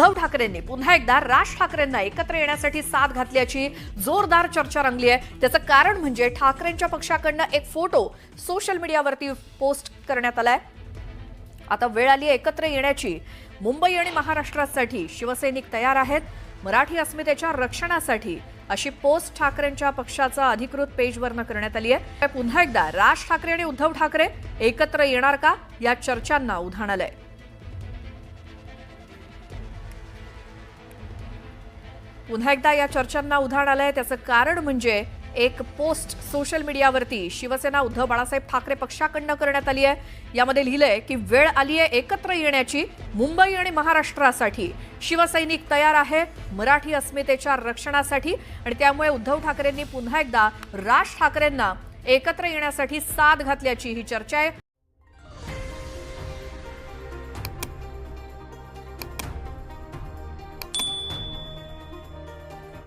उद्धव ठाकरेंनी पुन्हा एकदा राज ठाकरेंना एकत्र येण्यासाठी साथ घातल्याची जोरदार चर्चा रंगली आहे. त्याचं कारण म्हणजे ठाकरेंच्या पक्षाकडनं एक फोटो सोशल मीडियावरती पोस्ट करण्यात आलाय. आता वेळ आली आहे एकत्र येण्याची. मुंबई आणि महाराष्ट्रासाठी शिवसैनिक तयार आहेत. मराठी अस्मितेच्या रक्षणासाठी अशी पोस्ट ठाकरेंच्या पक्षाचा अधिकृत पेजवरनं करण्यात आली आहे. पुन्हा एकदा राज ठाकरे आणि उद्धव ठाकरे एकत्र येणार का या चर्चांना उधाण आलंय. पुन्हा एकदा या चर्चांना उधाण आलंय. त्याचं कारण म्हणजे एक पोस्ट सोशल मीडियावरती शिवसेना उद्धव बाळासाहेब ठाकरे पक्षाकडनं करण्यात आली आहे. यामध्ये लिहिलंय की वेळ आली आहे एकत्र येण्याची मुंबई आणि महाराष्ट्रासाठी. शिवसैनिक तयार आहे मराठी अस्मितेच्या रक्षणासाठी आणि त्यामुळे उद्धव ठाकरेंनी पुन्हा एकदा राज ठाकरेंना एकत्र येण्यासाठी साथ घातल्याची ही चर्चा आहे.